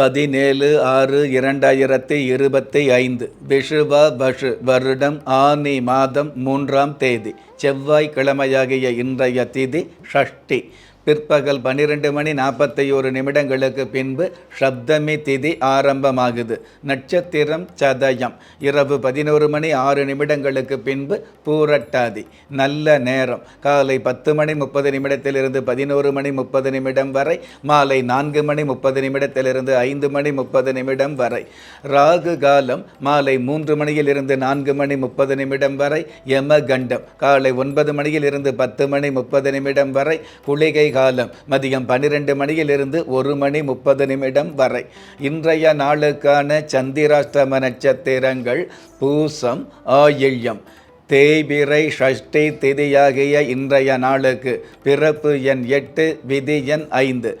பதினேழு ஆறு இரண்டாயிரத்தி இருபத்தி ஐந்து விஷுவ பஷு வருடம் ஆனி மாதம் மூன்றாம் தேதி செவ்வாய் கிழமையாகிய இன்றைய திதி ஷஷ்டி. பிற்பகல் பன்னிரெண்டு மணி நாற்பத்தி ஒரு நிமிடங்களுக்கு பின்பு சப்தமி திதி ஆரம்பமாகுது. நட்சத்திரம் சதயம். இரவு பதினோரு மணி ஆறு நிமிடங்களுக்கு பின்பு பூரட்டாதி. நல்ல நேரம். காலை பத்து மணி முப்பது நிமிடத்திலிருந்து பதினோரு மணி முப்பது நிமிடம் வரை மாலை நான்கு மணி முப்பது நிமிடத்திலிருந்து ஐந்து மணி முப்பது நிமிடம் வரை. ராகு காலம் மாலை மூன்று மணியிலிருந்து நான்கு மணி முப்பது நிமிடம் வரை யமகண்டம். காலை ஒன்பது மணியிலிருந்து பத்து மணி முப்பது நிமிடம் வரை குளிகை காலம் மதியம் பன்னிரெண்டு மணியிலிருந்து ஒரு மணி முப்பது நிமிடம் வரை. இன்றைய நாளுக்கான சந்திராஷ்டம நட்சத்திரங்கள் பூசம் ஆயில்யம் தேய்பிரை ஷஷ்டி திதியாகிய இன்றைய நாளுக்கு. பிறப்பு எண் எட்டு விதி எண் ஐந்து.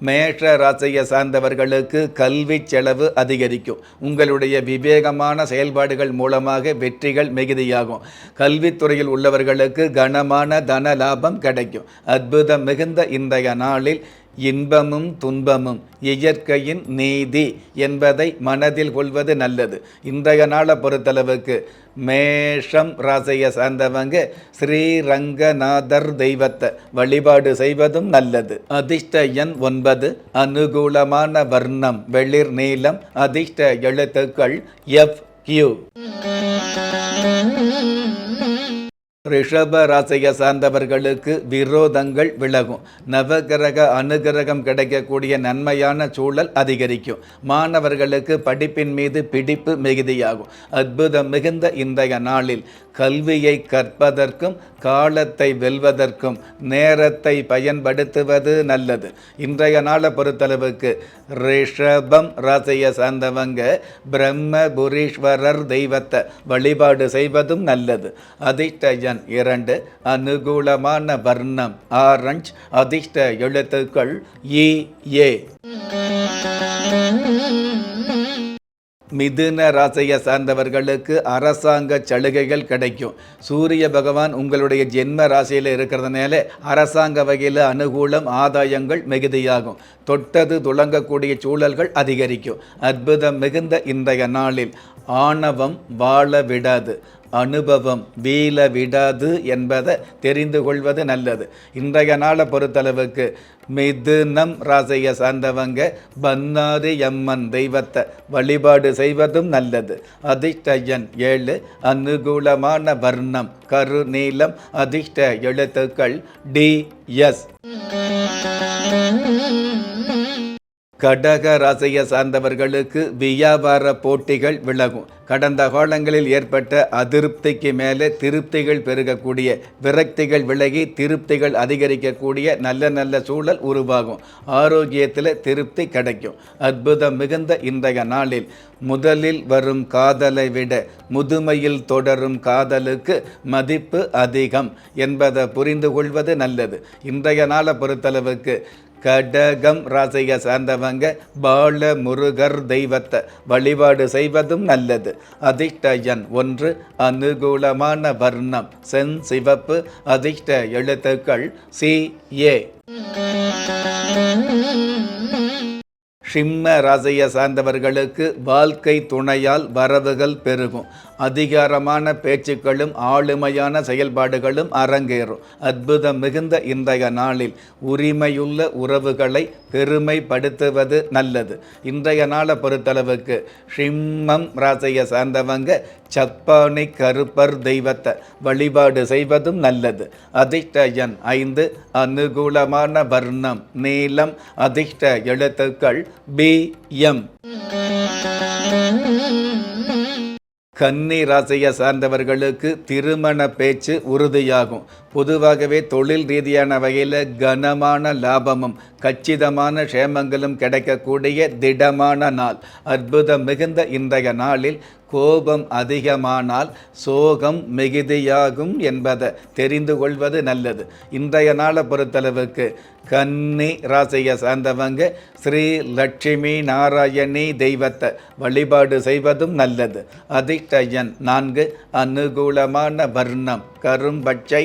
மேஷ ராசியை சார்ந்தவர்களுக்கு கல்வி செலவு அதிகரிக்கும். உங்களுடைய விவேகமான செயல்பாடுகள் மூலமாக வெற்றிகள் மிகுதியாகும். கல்வித்துறையில் உள்ளவர்களுக்கு கனமான தன லாபம் கிடைக்கும். அற்புதம் மிகுந்த இன்றைய நாளில் இன்பமும் துன்பமும் இயற்கையின் நீதி என்பதை மனதில் கொள்வது நல்லது. இன்றைய நாளை பொறுத்தளவுக்கு மேஷம் ராசியை சார்ந்தவங்க ஸ்ரீரங்கநாதர் தெய்வத்தை வழிபாடு செய்வதும் நல்லது. அதிர்ஷ்ட எண் ஒன்பது அனுகூலமான வர்ணம் வெளிர் நீளம் அதிர்ஷ்ட எழுத்துக்கள் எஃப் கியூ ரிஷப ராசியை சார்ந்தவர்களுக்கு விரோதங்கள் விலகும். நவகிரக அனுகிரகம் கிடைக்கக்கூடிய நன்மையான சூழல் அதிகரிக்கும். மாணவர்களுக்கு படிப்பின் மீது பிடிப்பு மிகுதியாகும். அற்புதம் மிகுந்த இன்றைய நாளில் கல்வியை கற்பதற்கும் காலத்தை வெல்வதற்கும் நேரத்தை பயன்படுத்துவது நல்லது. இன்றைய நாளை பொறுத்தளவுக்கு ரிஷபம் ராசியை சார்ந்தவங்க பிரம்மபுரீஸ்வரர் தெய்வத்தை வழிபாடு செய்வதும் நல்லது. அதிர்ஷ்ட எண் இரண்டு அனுகூலமான வர்ணம். ஆரஞ்ச் அதிர்ஷ்ட எழுத்துக்கள் இ ஏ. மிதுன ராசியை சார்ந்தவர்களுக்கு அரசாங்க சலுகைகள் கிடைக்கும். சூரிய பகவான் உங்களுடைய ஜென்ம ராசியில் இருக்கிறதுனால அரசாங்க வகையில் அனுகூலம் ஆதாயங்கள் மிகுதியாகும். தொட்டது துளங்கக்கூடிய சூழல்கள் அதிகரிக்கும். அற்புதம் மிகுந்த இன்றைய நாளில் ஆணவம் வாழ விடாது. அனுபவம் வீல விடாது என்பதை தெரிந்து கொள்வது நல்லது. இன்றைய நாளை பொறுத்தளவுக்கு மிதுனம் ராசியை சார்ந்தவங்க பன்னாரி அம்மன் தெய்வத்தை வழிபாடு செய்வதும் நல்லது. அதிர்ஷ்டயன் ஏழு அனுகூலமான வர்ணம் கருநீலம் அதிர்ஷ்ட எழுத்துக்கள் டி எஸ். கடக ராசியை சார்ந்தவர்களுக்கு வியாபார போட்டிகள் விலகும். கடந்த காலங்களில் ஏற்பட்ட அதிருப்திக்கு மேலே திருப்திகள் பெருகக்கூடிய விரக்திகள் விலகி திருப்திகள் அதிகரிக்கக்கூடிய நல்ல நல்ல சூழல் உருவாகும். ஆரோக்கியத்தில் திருப்தி கிடைக்கும். அற்புதம் மிகுந்த இன்றைய நாளில் முதலில் வரும் காதலை விட முதுமையில் தொடரும் காதலுக்கு மதிப்பு அதிகம் என்பதை புரிந்து கொள்வது நல்லது. இன்றைய நாளை பொறுத்தளவுக்கு கடகம் ராசியை சார்ந்தவங்க பால முருகர் தெய்வத்தை வழிபாடு செய்வதும் நல்லது. அதிர்ஷ்ட எண் ஒன்று அனுகூலமான வர்ணம். சென் சிவப்பு அதிர்ஷ்ட எழுத்துக்கள் சி ஏ. சிம்ம ராசியை சார்ந்தவர்களுக்கு வாழ்க்கை துணையால் வரவுகள் பெருகும். அதிகாரமான பேச்சுக்களும் ஆளுமையான செயல்பாடுகளும் அரங்கேறும். அற்புதம் மிகுந்த இன்றைய நாளில் உரிமையுள்ள உறவுகளை பெருமைப்படுத்துவது நல்லது. இன்றைய நாளை பொறுத்தளவுக்கு சிம்மம் ராசியை சார்ந்தவங்க சப்பானி கருப்பர் தெய்வத்தை வழிபாடு செய்வதும் நல்லது. அதிர்ஷ்ட எண் ஐந்து அனுகூலமான வர்ணம் நீளம் அதிர்ஷ்ட எழுத்துக்கள் பி எம். கன்னி ராசியை சார்ந்தவர்களுக்கு திருமண பேச்சு உறுதியாகும். பொதுவாகவே தொழில் ரீதியான வகையில் கனமான லாபமும் கச்சிதமான க்ஷேமங்களும் கிடைக்கக்கூடிய திடமான நாள். அற்புதம் மிகுந்த இன்றைய நாளில் கோபம் அதிகமானால் சோகம் மிகுதியாகும் என்பதை தெரிந்து கொள்வது நல்லது. இன்றைய நாளை பொறுத்தளவுக்கு கன்னி ராசியை சார்ந்தவங்க ஸ்ரீ லட்சுமி நாராயணி தெய்வத்தை வழிபாடு செய்வதும் நல்லது. அதிர்ஷ்டயன் நான்கு அனுகூலமான வர்ணம் கரும்பச்சை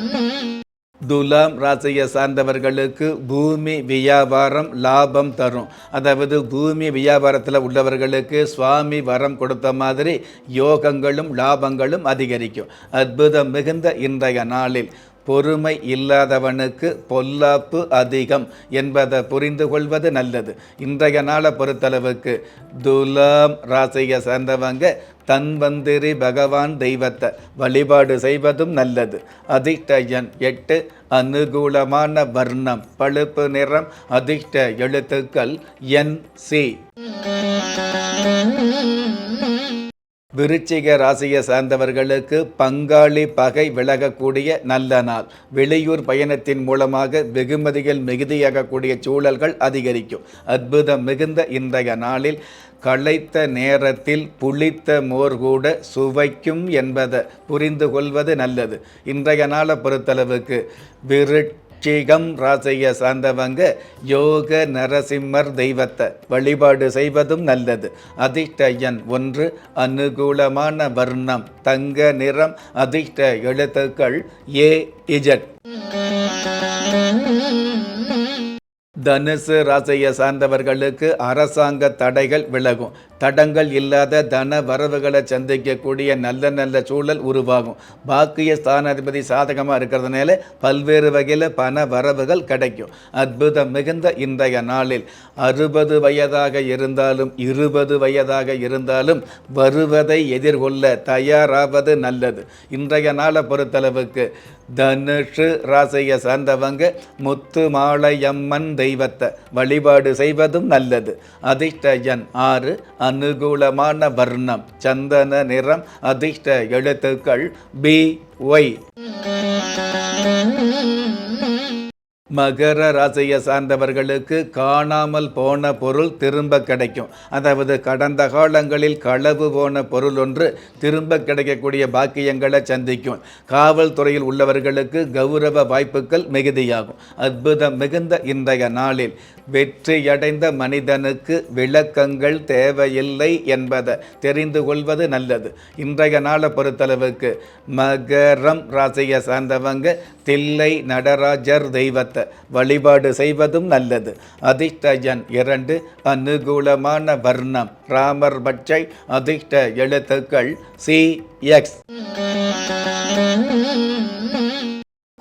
துலாம் ராசியை சார்ந்தவர்களுக்கு பூமி வியாபாரம் லாபம் தரும். அதாவது பூமி வியாபாரத்தில் உள்ளவர்களுக்கு சுவாமி வரம் கொடுத்த மாதிரி யோகங்களும் லாபங்களும் அதிகரிக்கும். அற்புதம் மிகுந்த இன்றைய நாளில். பொறுமை இல்லாதவனுக்கு பொல்லாப்பு அதிகம் என்பதை புரிந்து கொள்வது நல்லது. இன்றைய நாளை பொறுத்தளவுக்கு துலாம் ராசியை சேர்ந்தவங்க தன்வந்திரி பகவான் தெய்வத்தை வழிபாடு செய்வதும் நல்லது. அதிர்ஷ்ட எட்டு அனுகூலமான வர்ணம் பழுப்பு நிறம் அதிர்ஷ்ட எழுத்துக்கள் என் சி. விருச்சிக ராசியை சார்ந்தவர்களுக்கு பங்காளி பகை விலகக்கூடிய நல்ல நாள். வெளியூர் பயணத்தின் மூலமாக வெகுமதிகள் மிகுதியாகக்கூடிய சூழல்கள் அதிகரிக்கும். அற்புதம் மிகுந்த இன்றைய நாளில் களைத்த நேரத்தில் புளித்த மோர் கூட சுவைக்கும் என்பதை புரிந்து கொள்வது நல்லது. இன்றைய நாளை பொறுத்தளவுக்கு விருட் விருச்சிகம் ராசியை சார்ந்தவங்க யோக நரசிம்மர் தெய்வத்தை வழிபாடு செய்வதும் நல்லது. அதிர்ஷ்ட எண் ஒன்று அனுகூலமான வர்ணம் தங்க நிறம் அதிர்ஷ்ட எழுத்துக்கள் ஏ இஜட். தனுசு ராசியை சார்ந்தவர்களுக்கு அரசாங்க தடைகள் விலகும். தடங்கள் இல்லாத தன வரவுகளை சந்திக்கக்கூடிய நல்ல நல்ல சூழல் உருவாகும். பாக்கிய ஸ்தானாதிபதி சாதகமாக இருக்கிறதுனால பல்வேறு வகையில் பண வரவுகள் கிடைக்கும். அற்புதம் மிகுந்த இன்றைய நாளில். அறுபது வயதாக இருந்தாலும் இருபது வயதாக இருந்தாலும் வருவதை எதிர்கொள்ள தயாராவது நல்லது. இன்றைய நாளை பொறுத்தளவுக்கு தனுஷு ராசியை சார்ந்தவங்க முத்து மாலையம்மன் தெய்வத்தை வழிபாடு செய்வதும் நல்லது. அதிர்ஷ்ட எண் ஆறு அனுகூலமான வர்ணம் சந்தன நிறம் அதிர்ஷ்ட எழுத்துக்கள் பி ஒய் மகர ராசியை சார்ந்தவர்களுக்கு காணாமல் போன பொருள் திரும்ப கிடைக்கும். அதாவது கடந்த காலங்களில் களவு போன பொருள் ஒன்று திரும்ப கிடைக்கக்கூடிய பாக்கியங்களை சந்திக்கும். காவல்துறையில் உள்ளவர்களுக்கு கௌரவ வாய்ப்புகள் மிகுதியாகும். அற்புதம் மிகுந்த இன்றைய நாளில் வெற்றியடைந்த மனிதனுக்கு விளக்கங்கள் தேவையில்லை என்பதை தெரிந்து கொள்வது நல்லது. இன்றைய நாளை பொறுத்தளவுக்கு மகரம் ராசியை சார்ந்தவங்க தில்லை நடராஜர் தெய்வத்தை வழிபாடு செய்வதும் நல்லது. அதிர்ஷ்டயன் இரண்டு அனுகூலமான வர்ணம். ராமர் பட்சை அதிர்ஷ்ட எழுத்துக்கள் சி எக்ஸ்.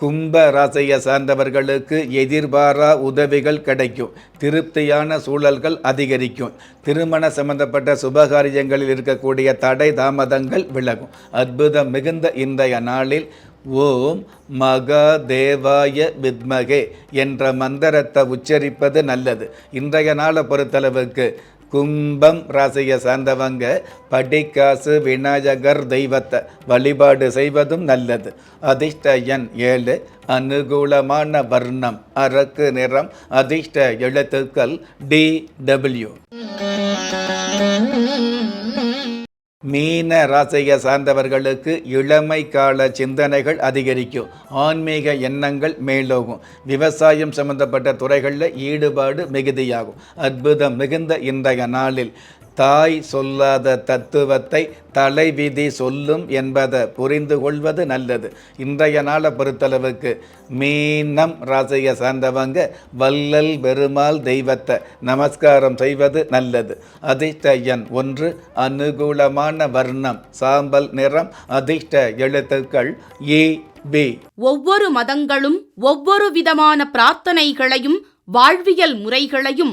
கும்ப ராசியை சார்ந்தவர்களுக்கு எதிர்பாரா உதவிகள் கிடைக்கும். திருப்தியான சூழல்கள் அதிகரிக்கும். திருமண சம்பந்தப்பட்ட சுபகாரியங்களில் இருக்கக்கூடிய தடை தாமதங்கள் விலகும். அற்புதம் மிகுந்த இன்றைய நாளில் ஓம் மகாதேவாய வித்மகே என்ற மந்திரத்தை உச்சரிப்பது நல்லது. இன்றைய நாளை பொறுத்தளவுக்கு கும்பம் ராசியை சார்ந்தவங்க படிக்காசு விநாயகர் தெய்வத்தை வழிபாடு செய்வதும் நல்லது. அதிர்ஷ்ட எண் ஏழு அனுகூலமான வர்ணம் அரக்கு நிறம் அதிர்ஷ்ட எழுத்துக்கள் டி டபிள்யூ மீன ராசியை சார்ந்தவர்களுக்கு இளமை கால சிந்தனைகள் அதிகரிக்கும். ஆன்மீக எண்ணங்கள் மேலோகும் விவசாயம் சம்பந்தப்பட்ட துறைகளில் ஈடுபாடு மிகுதியாகும். அற்புதம் மிகுந்த இன்றைய நாளில் தாய் சொல்லாத தத்துவத்தை தலைவிதி சொல்லும் என்பதை புரிந்து கொள்வது நல்லது. இன்றைய நாளை பொறுத்தளவுக்கு மீனம் ராசியை சார்ந்தவங்க வல்லல் பெருமாள் தெய்வத்தை நமஸ்காரம் செய்வது நல்லது. அதிர்ஷ்ட எண் ஒன்று அனுகூலமான வர்ணம் சாம்பல் நிறம் அதிர்ஷ்ட எழுத்துக்கள் ஏ பி ஒவ்வொரு மதங்களும் ஒவ்வொரு விதமான பிரார்த்தனைகளையும் வாழ்வியல் முறைகளையும்